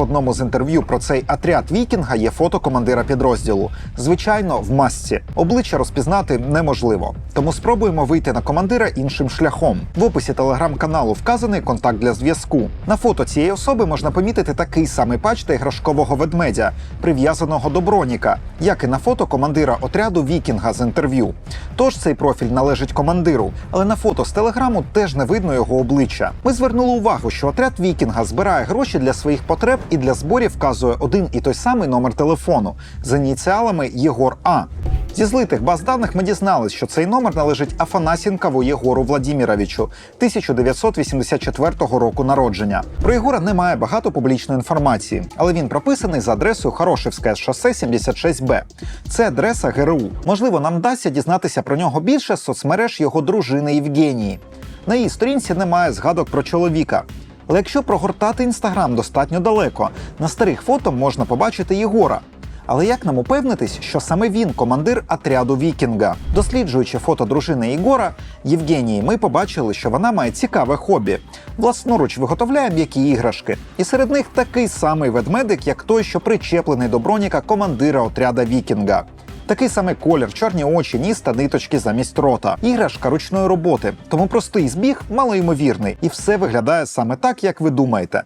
Одному з інтерв'ю про цей отряд Вікінга є фото командира підрозділу. Звичайно, в масці. Обличчя розпізнати неможливо. Тому спробуємо вийти на командира іншим шляхом. В описі телеграм-каналу вказаний контакт для зв'язку. На фото цієї особи можна помітити такий самий патч та іграшкового ведмедя, прив'язаного до броніка, як і на фото командира отряду Вікінга з інтерв'ю. Тож цей профіль належить командиру, але на фото з телеграму теж не видно його обличчя. Ми звернули увагу, що отряд Вікінга збирає гроші для своїх потреб і для зборів вказує один і той самий номер телефону з ініціалами Єгор А. Зі злитих баз даних ми дізнались, що цей номер належить Афанасінкову Єгору Владіміровичу 1984 року народження. Про Єгора немає багато публічної інформації, але він прописаний за адресою Хорошівське шосе 76Б. Це адреса ГРУ. Можливо, нам вдасться дізнатися про нього більше з соцмереж його дружини Євгенії. На її сторінці немає згадок про чоловіка. Але якщо прогортати інстаграм достатньо далеко, на старих фото можна побачити Єгора. Але як нам упевнитись, що саме він командир отряду Вікінга? Досліджуючи фото дружини Єгора Євгенії, ми побачили, що вона має цікаве хобі. Власноруч виготовляє м'які іграшки, і серед них такий самий ведмедик, як той, що причеплений до броніка командира отряда Вікінга. Такий самий колір, чорні очі, ніс та ниточки замість рота. Іграшка ручної роботи. Тому простий збіг малоймовірний, і все виглядає саме так, як ви думаєте.